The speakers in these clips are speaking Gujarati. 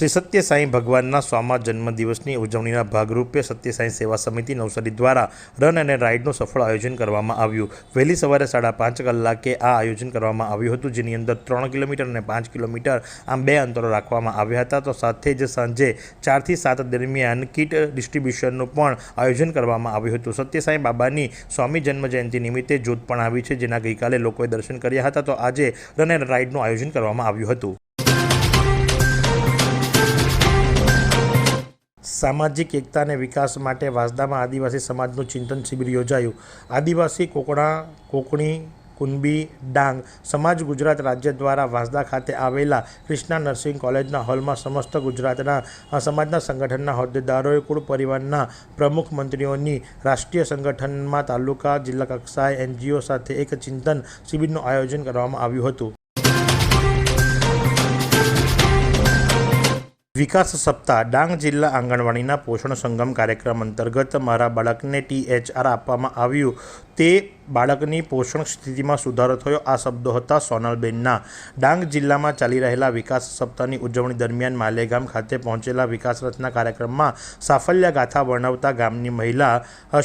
શ્રી સત્ય સાંઈ ભગવાનના સ્વામા જન્મદિવસની ઉજવણીના ભાગરૂપે સત્ય સાંઈ સેવા સમિતિ નવસારી દ્વારા રન અને રાઇડનું સફળ આયોજન કરવામાં આવ્યું. વહેલી સવારે સાડા પાંચ કલાકે આ આયોજન કરવામાં આવ્યું હતું, જેની અંદર ત્રણ કિલોમીટર અને પાંચ કિલોમીટર આમ બે અંતરો રાખવામાં આવ્યા હતા. તો સાથે જ સાંજે ચારથી સાત દરમિયાન કીટ ડિસ્ટ્રીબ્યુશનનું પણ આયોજન કરવામાં આવ્યું હતું. સત્ય સાંઈ બાબાની સ્વામી જન્મ જયંતિ નિમિત્તે જોત પણ આવી છે, જેના ગઈકાલે લોકોએ દર્શન કર્યા હતા. તો આજે રન એન્ડ રાઇડનું આયોજન કરવામાં આવ્યું હતું. સામાજિક એકતા અને વિકાસ માટે વાંસદામાં આદિવાસી સમાજનું ચિંતન શિબિર યોજાયું. આદિવાસી કોકણા, કોકણી કુનબી ડાંગ સમાજ ગુજરાત રાજ્ય દ્વારા વાંસદા ખાતે આવેલા કૃષ્ણા નર્સિંગ કોલેજના હોલમાં સમસ્ત ગુજરાતના સમાજના સંગઠનના હોદ્દેદારોએ કુળ પરિવારના પ્રમુખ મંત્રીઓની રાષ્ટ્રીય સંગઠનમાં તાલુકા જિલ્લા કક્ષાએ એનજીઓ સાથે એક ચિંતન શિબિરનું આયોજન કરવામાં આવ્યું હતું. વિકાસ સપ્તાહ, ડાંગ જિલ્લા આંગણવાડીના પોષણ સંગમ કાર્યક્રમ અંતર્ગત મારા બાળકને ટીએચઆર આપવામાં આવ્યું. તે બાળકની પોષણ સ્થિતિમાં સુધારો થયો. આ શબ્દો હતા સોનલબેનના. ડાંગ જિલ્લામાં ચાલી રહેલા વિકાસ સપ્તાહની ઉજવણી દરમિયાન માલેગામ ખાતે પહોંચેલા વિકાસ રથના કાર્યક્રમમાં સાફલ્ય ગાથા વર્ણવતા ગામની મહિલા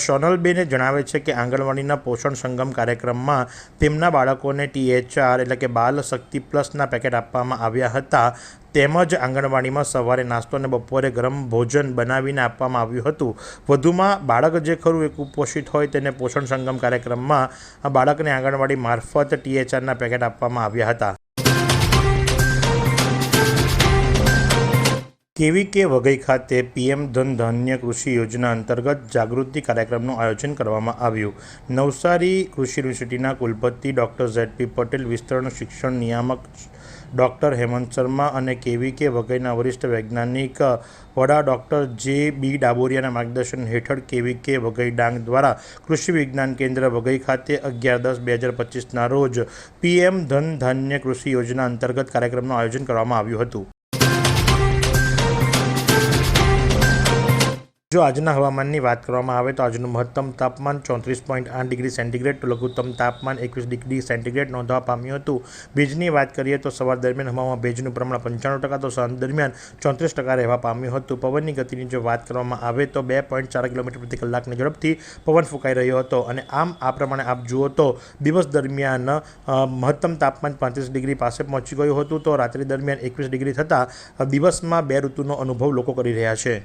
સોનલબેને જણાવે છે કે આંગણવાડીના પોષણ સંગમ કાર્યક્રમમાં તેમના બાળકોને ટીએચઆર એટલે કે બાલ શક્તિ પ્લસના પેકેટ આપવામાં આવ્યા હતા. તેમજ આંગણવાડીમાં સવારે નાસ્તો અને બપોરે ગરમ ભોજન બનાવીને આપવામાં આવ્યું હતું. વધુમાં બાળક જે ખરું એ કુપોષિત હોય તેને પોષણ સંગમ કાર્યક્રમમાં બાળકને આંગણવાડી મારફત ટીએચઆરના પેકેટ આપવામાં આવ્યા હતા. કેવી કે વઘઈ ખાતે પીએમ ધન ધાન્ય કૃષિ યોજના અંતર્ગત જાગૃતિ કાર્યક્રમનું આયોજન કરવામાં આવ્યું. નવસારી કૃષિ યુનિવર્સિટીના કુલપતિ ડૉક્ટર ઝેડપી પટેલ, વિસ્તરણ શિક્ષણ નિયામક ડૉક્ટર હેમંત શર્મા અને કેવી કે વઘઈના વરિષ્ઠ વૈજ્ઞાનિક વડા ડૉક્ટર જે બી ડાબોરિયાના માર્ગદર્શન હેઠળ કેવી કે વઘઈ ડાંગ દ્વારા કૃષિ વિજ્ઞાન કેન્દ્ર વઘઈ ખાતે અગિયાર દસ બે હજાર પચીસના રોજ પીએમ ધન ધાન્ય કૃષિ યોજના અંતર્ગત કાર્યક્રમનું આયોજન કરવામાં આવ્યું હતું. જો આજના હવામાનની વાત કરવામાં આવે તો આજનું મહત્તમ તાપમાન ચોત્રીસ પોઈન્ટ આઠ ડિગ્રી સેન્ટીગ્રેડ, તો લઘુત્તમ તાપમાન એકવીસ ડિગ્રી સેન્ટીગ્રેડ નોંધવા પામ્યું હતું. ભેજની વાત કરીએ તો સવાર દરમિયાન હવામાં ભેજનું પ્રમાણ પંચાણું ટકા, તો સાંજ દરમિયાન ચોત્રીસ ટકા રહેવા પામ્યું હતું. પવનની ગતિની જો વાત કરવામાં આવે તો બે પોઈન્ટ ચાર કિલોમીટર પ્રતિ કલાકની ઝડપથી પવન ફૂંકાઈ રહ્યો હતો. અને આમ આ પ્રમાણે આપ જુઓ તો દિવસ દરમિયાન મહત્તમ તાપમાન પાંત્રીસ ડિગ્રી પાસે પહોંચી ગયું હતું. તો રાત્રિ દરમિયાન એકવીસ ડિગ્રી થતાં દિવસમાં બે ઋતુનો અનુભવ લોકો કરી રહ્યા છે.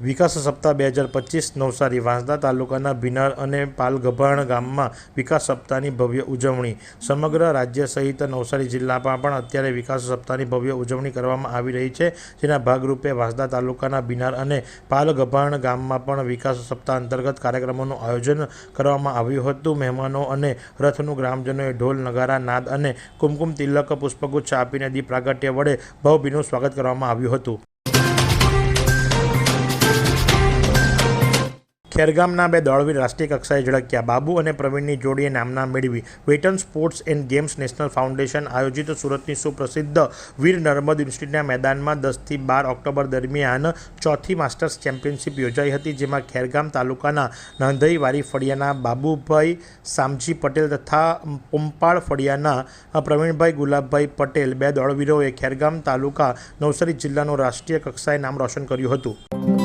વિકાસ સપ્તાહ બે હજાર પચીસ નવસારી વાંસદા તાલુકાના ભીનાર અને પાલગભાણ ગામમાં વિકાસ સપ્તાહની ભવ્ય ઉજવણી. સમગ્ર રાજ્ય સહિત નવસારી જિલ્લામાં પણ અત્યારે વિકાસ સપ્તાહની ભવ્ય ઉજવણી કરવામાં આવી રહી છે. જેના ભાગરૂપે વાંસદા તાલુકાના ભીનાર અને પાલગભાણ ગામમાં પણ વિકાસ સપ્તાહ અંતર્ગત કાર્યક્રમોનું આયોજન કરવામાં આવ્યું હતું. મહેમાનો અને રથનું ગ્રામજનોએ ઢોલ, નગારા, નાદ અને કુમકુમ તિલક, પુષ્પગુચ્છ આપીને દીપ પ્રાગટ્ય વડે ભાવભીનું સ્વાગત કરવામાં આવ્યું હતું. ખેરગામના બે દોડવીર રાષ્ટ્રીય કક્ષાએ ઝળક્યા. બાબુ અને પ્રવીણની જોડીએ નામના મેળવી veteran sports and games national foundation આયોજિત સુરતની સુપ્રસિદ્ધ વીર નર્મદ યુનિવર્સિટીના મેદાનમાં દસથી બાર ઓક્ટોબર દરમિયાન ચોથી માસ્ટર્સ ચેમ્પિયનશિપ યોજાઈ હતી, જેમાં ખેરગામ તાલુકાના નાંધઈ વારી ફળિયાના બાબુભાઈ સામજી પટેલ તથા પુંપાળ ફળિયાના પ્રવીણભાઈ ગુલાબભાઈ પટેલ, બે દોડવીરોએ ખેરગામ તાલુકા નવસારી જિલ્લાનું રાષ્ટ્રીય કક્ષાએ નામ રોશન કર્યું હતું.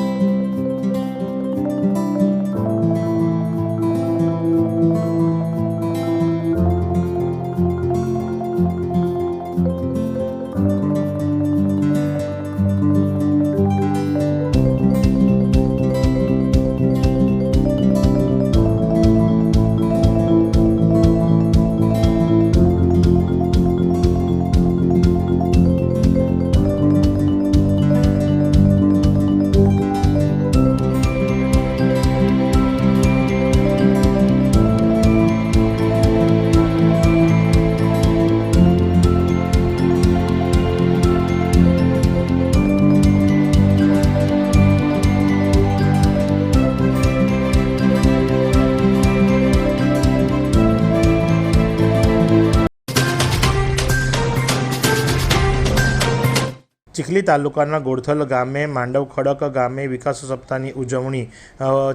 ચીખલી તાલુકાના ગોળથલ ગામે, માંડવ ખડક ગામે વિકાસ સપ્તાહની ઉજવણી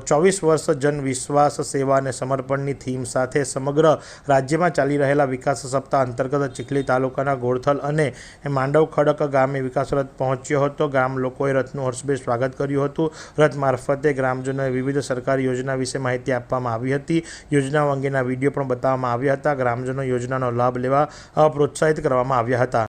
ચોવીસ વર્ષ જન વિશ્વાસ સેવા અને સમર્પણની થીમ સાથે સમગ્ર રાજ્યમાં ચાલી રહેલા વિકાસ સપ્તાહ અંતર્ગત ચીખલી તાલુકાના ગોળથલ અને માંડવ ખડક ગામે વિકાસ રથ પહોંચ્યો હતો. ગામ લોકોએ રથનું હર્ષભેર સ્વાગત કર્યું હતું. રથ મારફતે ગ્રામજનોએ વિવિધ સરકારી યોજના વિશે માહિતી આપવામાં આવી હતી. યોજનાઓ અંગેના વીડિયો પણ બતાવવામાં આવ્યા હતા. ગ્રામજનો યોજનાનો લાભ લેવા પ્રોત્સાહિત કરવામાં આવ્યા હતા.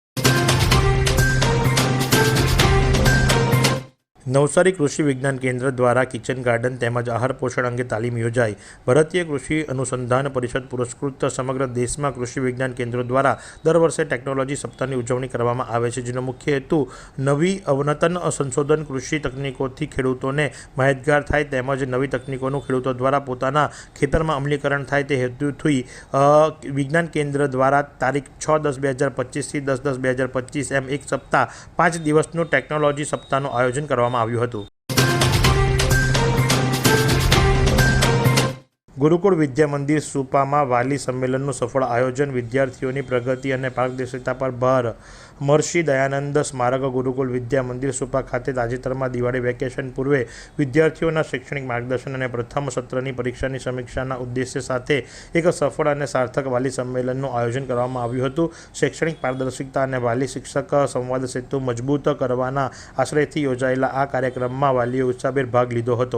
નવસારી કૃષિ વિજ્ઞાન કેન્દ્ર દ્વારા કિચન ગાર્ડન તેમજ આહાર પોષણ અંગે તાલીમ યોજાઈ. ભારતીય કૃષિ અનુસંધાન પરિષદ પુરસ્કૃત સમગ્ર દેશમાં કૃષિ વિજ્ઞાન કેન્દ્રો દ્વારા દર વર્ષે ટેકનોલોજી સપ્તાહની ઉજવણી કરવામાં આવે છે, જેનો મુખ્ય હેતુ નવી અવનતન સંશોધન કૃષિ તકનીકોથી ખેડૂતોને માહિતગાર થાય તેમજ નવી તકનીકોનું ખેડૂતો દ્વારા પોતાના ખેતરમાં અમલીકરણ થાય તે હેતુથી વિજ્ઞાન કેન્દ્ર દ્વારા તારીખ છ દસ બે હજાર પચીસથી દસ દસ બે હજાર પચીસ એમ એક સપ્તાહ પાંચ દિવસનું ટેકનોલોજી સપ્તાહનું આયોજન કરવામાં આવ્યું હતું. ગુરુકુળ વિદ્યા મંદિર સુપામાં વાલી સંમેલનનું સફળ આયોજન, વિદ્યાર્થીઓની પ્રગતિ અને પારદર્શિતા પર ભાર. મહર્ષિ દયાનંદ સ્મારક ગુરુકુળ વિદ્યા મંદિર સુપા ખાતે તાજેતરમાં દિવાળી વેકેશન પૂર્વે વિદ્યાર્થીઓના શૈક્ષણિક માર્ગદર્શન અને પ્રથમ સત્રની પરીક્ષાની સમીક્ષાના ઉદ્દેશ્ય સાથે એક સફળ અને સાર્થક વાલી સંમેલનનું આયોજન કરવામાં આવ્યું હતું. શૈક્ષણિક પારદર્શિકતા અને વાલી શિક્ષક સંવાદ સેતુ મજબૂત કરવાના આશ્રયથી યોજાયેલા આ કાર્યક્રમમાં વાલીઓ ઉત્સાહભેર ભાગ લીધો હતો.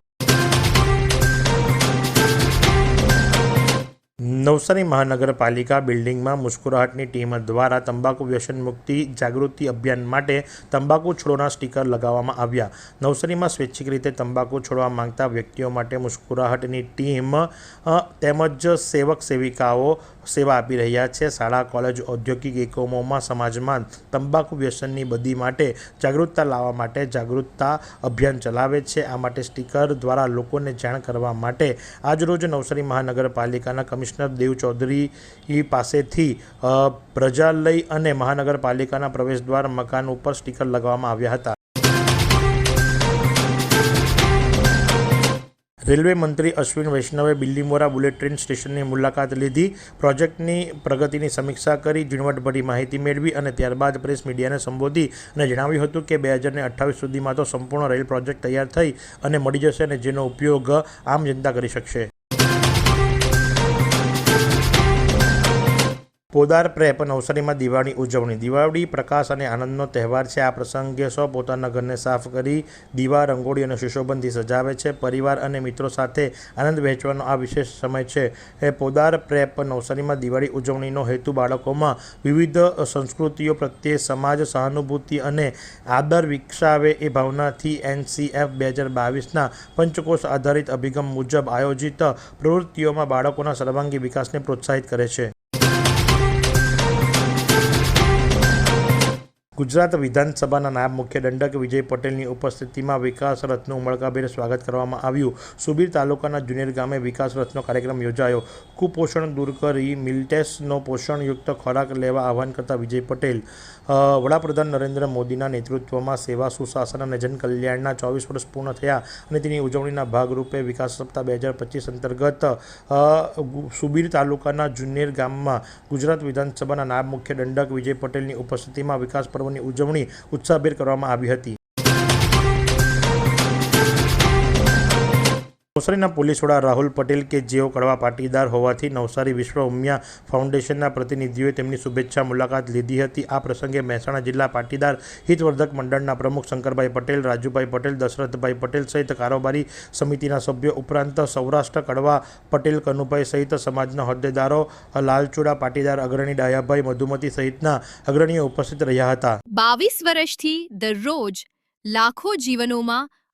નવસારી મહાનગરપાલિકા બિલ્ડિંગમાં મુસ્કુરાહટની ટીમ દ્વારા તંબાકુ વ્યસન મુક્તિ જાગૃતિ અભિયાન માટે તંબાકુ છોડોના સ્ટીકર લગાવવામાં આવ્યા. નવસારીમાં સ્વૈચ્છિક રીતે તંબાકુ છોડવા માંગતા વ્યક્તિઓ માટે મુસ્કુરાહટની ટીમ તેમજ સેવક સેવિકાઓ સેવા આપી રહ્યા છે. શાળા, કોલેજ, ઔદ્યોગિક એકમોમાં સમાજમાં તંબાકુ વ્યસનની બદી માટે જાગૃતતા લાવવા માટે જાગૃતતા અભિયાન ચલાવે છે. આ માટે સ્ટીકર દ્વારા લોકોને જાણ કરવા માટે આજરોજ નવસારી મહાનગરપાલિકાના કમિશનર દેવ ચૌધરી પાસેથી પ્રજાલય અને મહાનગરપાલિકાના પ્રવેશદ્વાર મકાન ઉપર સ્ટીકર લગાવવામાં આવ્યા હતા. રેલવે મંત્રી અશ્વિન વૈષ્ણવે બિલ્લીમોરા બુલેટ ટ્રેન સ્ટેશનની મુલાકાત લીધી. પ્રોજેક્ટની પ્રગતિની સમીક્ષા કરી ઝીણવટભરી માહિતી મેળવી અને ત્યારબાદ પ્રેસ મીડિયાને સંબોધી અને જણાવ્યું હતું કે બે હજારને અઠ્ઠાવીસ સુધીમાં તો સંપૂર્ણ રેલ પ્રોજેક્ટ તૈયાર થઈ અને મળી જશે અને જેનો ઉપયોગ આમ જનતા કરી શકશે. પોદાર પ્રેપ નવસારીમાં દિવાળી ઉજવણી. દિવાળી, પ્રકાશ અને આનંદનો તહેવાર છે. આ પ્રસંગે સૌ પોતાના ઘરને સાફ કરી દીવા, રંગોળી અને સુશોભનથી સજાવે છે. પરિવાર અને મિત્રો સાથે આનંદ વહેંચવાનો આ વિશેષ સમય છે. એ પોદાર પ્રેપ નવસારીમાં દિવાળી ઉજવણીનો હેતુ બાળકોમાં વિવિધ સંસ્કૃતિઓ પ્રત્યે સમાજ, સહાનુભૂતિ અને આદર વિકસાવે એ ભાવનાથી એનસીએફ બે હજાર બાવીસના પંચકોષ આધારિત અભિગમ મુજબ આયોજિત પ્રવૃત્તિઓમાં બાળકોના સર્વાંગી વિકાસને પ્રોત્સાહિત કરે છે. ગુજરાત વિધાનસભાના નાયબ મુખ્ય દંડક વિજય પટેલની ઉપસ્થિતિમાં વિકાસ રથનું ઉમળકાભેર સ્વાગત કરવામાં આવ્યું. સુબીર તાલુકાના જુનેર ગામે વિકાસ રથનો કાર્યક્રમ યોજાયો. કુપોષણ દૂર કરી મિલ્ટેસનો પોષણયુક્ત ખોરાક લેવા આહવાન કરતા વિજય પટેલ વડાપ્રધાન નરેન્દ્ર મોદીના નેતૃત્વમાં સેવા સુશાસન અને જનકલ્યાણના ચોવીસ વર્ષ પૂર્ણ થયા અને તેની ઉજવણીના ભાગરૂપે વિકાસ સપ્તાહ બે હજાર પચીસ અંતર્ગત સુબીર તાલુકાના જુનેર ગામમાં ગુજરાત વિધાનસભાના નાયબ મુખ્ય દંડક વિજય પટેલની ઉપસ્થિતિમાં વિકાસ પર્વની ઉજવણી ઉત્સાહભેર કરવામાં આવી હતી. નવસારીના પોલીસ વડા રાહુલ પટેલ કે જેઓ કડવા પાટીદાર હોવાથી નવસારી વિશ્વ ઉમિયા ફાઉન્ડેશનના પ્રતિનિધિઓએ તેમની શુભેચ્છા મુલાકાત લીધી હતી. આ પ્રસંગે મહેસાણા જિલ્લા પાટીદાર હિતવર્ધક મંડળના પ્રમુખ શંકરભાઈ પટેલ, રાજુભાઈ પટેલ, દશરથભાઈ પટેલ સહિત કારોબારી સમિતિના સભ્યો ઉપરાંત સૌરાષ્ટ્ર કડવા પટેલ, કનુભાઈ સહિત સમાજના હોદ્દેદારો, લાલચુડા પાટીદાર અગ્રણી ડાયાભાઈ મધુમતી સહિતના અગ્રણીઓ ઉપસ્થિત રહ્યા હતા. બાવીસ વર્ષથી દરરોજ લાખો જીવનોમાં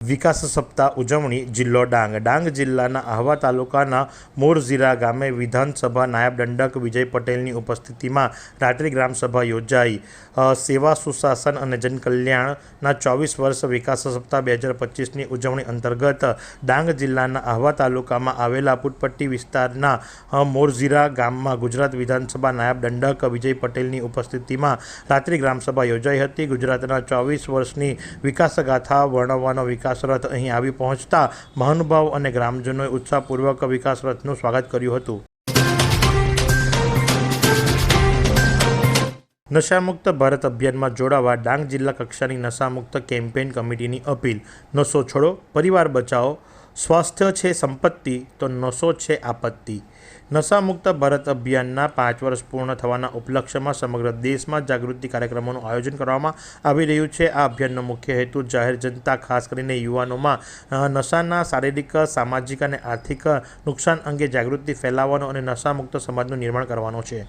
વિકાસ સપ્તાહ ઉજવણી જિલ્લો ડાંગ. ડાંગ જિલ્લાના આહવા તાલુકાના મોરઝીરા ગામે વિધાનસભા નાયબ દંડક વિજય પટેલની ઉપસ્થિતિમાં રાત્રિ ગ્રામસભા યોજાઈ. સેવા, સુશાસન અને જનકલ્યાણના ચોવીસ વર્ષ વિકાસ સપ્તાહ બે હજાર પચીસની ઉજવણી અંતર્ગત ડાંગ જિલ્લાના આહવા તાલુકામાં આવેલા પુટપટ્ટી વિસ્તારના મોરઝીરા ગામમાં ગુજરાત વિધાનસભા નાયબ દંડક વિજય પટેલની ઉપસ્થિતિમાં રાત્રિ ગ્રામસભા યોજાઈ હતી. ગુજરાતના ચોવીસ વર્ષની વિકાસગાથા વર્ણવવાનો વિકાસ રથ અહીં આવી પહોંચતા મહાનુભાવ અને ગ્રામજનોએ ઉત્સાહપૂર્વક વિકાસ રથનું સ્વાગત કર્યું હતું. નશામુક્ત ભારત અભિયાનમાં જોડાવા ડાંગ જિલ્લા કક્ષાની નશામુક્ત કેમ્પેઇન કમિટીની અપીલ. નશો છોડો, પરિવાર બચાવો. સ્વાસ્થ્ય છે સંપત્તિ, તો નશો છે આપત્તિ. નશામુક્ત ભારત અભિયાનના પાંચ વર્ષ પૂર્ણ થવાના ઉપલક્ષ્યમાં સમગ્ર દેશમાં જાગૃતિ કાર્યક્રમોનું આયોજન કરવામાં આવી રહ્યું છે. આ અભિયાનનો મુખ્ય હેતુ જાહેર જનતા, ખાસ કરીને યુવાનોમાં નશાના શારીરિક, સામાજિક અને આર્થિક નુકસાન અંગે જાગૃતિ ફેલાવવાનો અને નશામુક્ત સમાજનું નિર્માણ કરવાનો છે.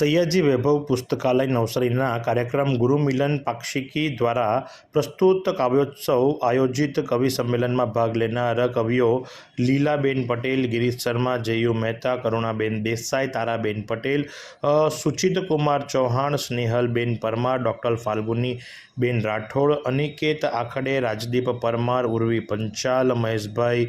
સૈયાજી વૈભવ પુસ્તકાલય નવસારીના કાર્યક્રમ ગુરુ મિલન પાક્ષિકી દ્વારા પ્રસ્તુત કાવ્યોત્સવ આયોજિત કવિ સંમેલનમાં ભાગ લેનાર કવિઓ લીલાબેન પટેલ, ગિરીશ શર્મા, જયુ મહેતા, કરુણાબેન દેસાઈ, તારાબેન પટેલ સુચિત કુમાર ચૌહાણ, સ્નેહલબેન પરમાર, ડૉક્ટર ફાલ્ગુની બેન રાઠોડ, અનિકેત આખડે, રાજદીપ પરમાર, ઉર્વી પંચાલ, મહેશભાઈ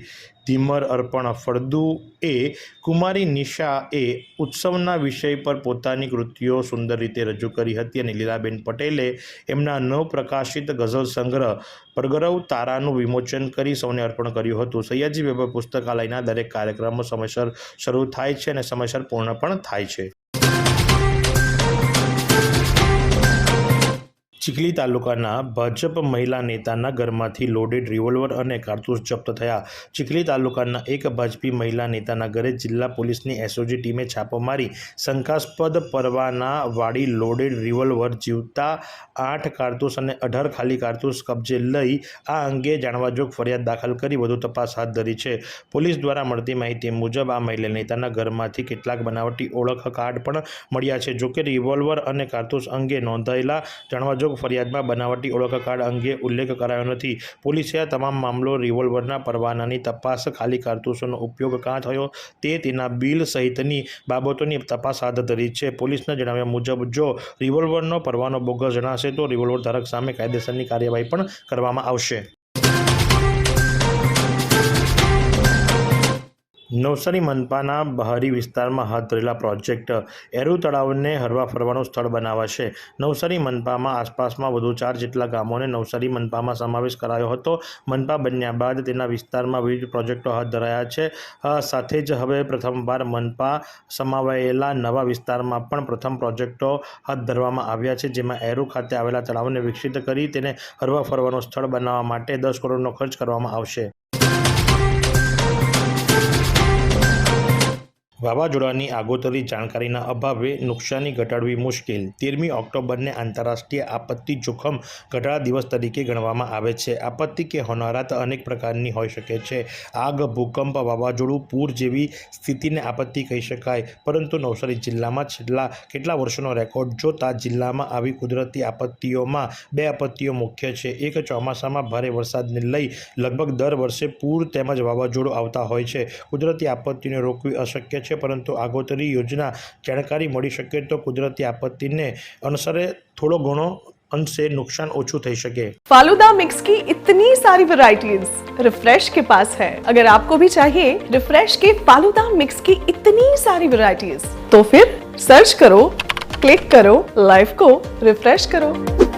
ધીમર અર્પણ ફળદુ એ કુમારી નિશા એ ઉત્સવના વિષય પર પોતાની કૃતિઓ સુંદર રીતે રજૂ કરી હતી અને લીલાબેન પટેલે એમના નવપ્રકાશિત ગઝલ સંગ્રહ પરગરવ તારાનું વિમોચન કરી સૌને અર્પણ કર્યું હતું. સૈયાજી વેબર પુસ્તકાલયના દરેક કાર્યક્રમો સમયસર શરૂ થાય છે અને સમયસર પૂર્ણ પણ થાય છે. ચીખલી તાલુકાના ભાજપ મહિલા નેતાના ઘરમાંથી લોડેડ રિવોલ્વર અને કારતૂસ જપ્ત થયા. ચીખલી તાલુકાના એક ભાજપી મહિલા નેતાના ઘરે જિલ્લા પોલીસની એસઓજી ટીમે છાપો મારી શંકાસ્પદ પરવાના વાળી લોડેડ રિવોલ્વર જીવતા આઠ કારતૂસ અને અઢાર ખાલી કારતૂસ કબજે લઈ આ અંગે જાણવાજોગ ફરિયાદ દાખલ કરી વધુ તપાસ હાથ ધરી છે. પોલીસ દ્વારા મળતી માહિતી મુજબ આ મહિલા નેતાના ઘરમાંથી કેટલાક બનાવટી ઓળખ કાર્ડ પણ મળ્યા છે, જોકે રિવોલ્વર અને કારતૂસ અંગે નોંધાયેલા જાણવાજોગ ફરિયાદમાં બનાવટી ઓળખ કાર્ડ અંગે ઉલ્લેખ કરાયો નથી. પોલીસે આ તમામ મામલો રિવોલ્વરના પરવાનાની તપાસ, ખાલી કારતૂસોનો ઉપયોગ ક્યાં થયો તે તેના બિલ સહિતની બાબતોની તપાસ હાથ ધરી છે. પોલીસના જણાવ્યા મુજબ, જો રિવોલ્વરનો પરવાનો બોગસ જણાશે તો રિવોલ્વર ધારક સામે કાયદેસરની કાર્યવાહી પણ કરવામાં આવશે. નવસારી મનપાના બહારી વિસ્તારમાં હાથ ધરેલા પ્રોજેક્ટ એરુ તળાવને હરવા ફરવાનું સ્થળ બનાવાશે. નવસારી મનપામાં આસપાસમાં વધુ ચાર જેટલા ગામોને નવસારી મનપામાં સમાવેશ કરાયો હતો. મનપા બન્યા બાદ તેના વિસ્તારમાં વિવિધ પ્રોજેક્ટો હાથ ધરાયા છે. સાથે જ હવે પ્રથમવાર મનપા સમાવાયેલા નવા વિસ્તારમાં પણ પ્રથમ પ્રોજેક્ટો હાથ ધરવામાં આવ્યા છે, જેમાં એરુ ખાતે આવેલા તળાવને વિકસિત કરી તેને હરવા ફરવાનું સ્થળ બનાવવા માટે દસ કરોડનો ખર્ચ કરવામાં આવશે. વાવાઝોડાની આગોતરી જાણકારીના અભાવે નુકસાની ઘટાડવી મુશ્કેલ. તેરમી ઓક્ટોબરને આંતરરાષ્ટ્રીય આપત્તિ જોખમ ઘટાડા દિવસ તરીકે ગણવામાં આવે છે. આપત્તિ કે હોનારત અનેક પ્રકારની હોઈ શકે છે. આગ, ભૂકંપ, વાવાઝોડું, પૂર જેવી સ્થિતિને આપત્તિ કહી શકાય. પરંતુ નવસારી જિલ્લામાં છેલ્લા કેટલા વર્ષોનો રેકોર્ડ જોતા જિલ્લામાં આવી કુદરતી આપત્તિઓમાં બે આપત્તિઓ મુખ્ય છે. એક ચોમાસામાં ભારે વરસાદને લઈ લગભગ દર વર્ષે પૂર તેમજ વાવાઝોડું આવતા હોય છે. કુદરતી આપત્તિને રોકવી અશક્ય છે. પરંતુ આગોતરી યોજના જાણકારી મળી શકે તો કુદરતી આપત્તિને અનુસરે થોડો ઘણો અંશે નુકસાન ઓછું થઈ શકે फालूदा मिक्स की इतनी सारी वैरायटीज रिफ्रेश के पास है अगर आपको भी चाहिए रिफ्रेश के फालूदा मिक्स की इतनी सारी वैरायटीज तो फिर सर्च करो क्लिक करो लाइफ को रिफ्रेश करो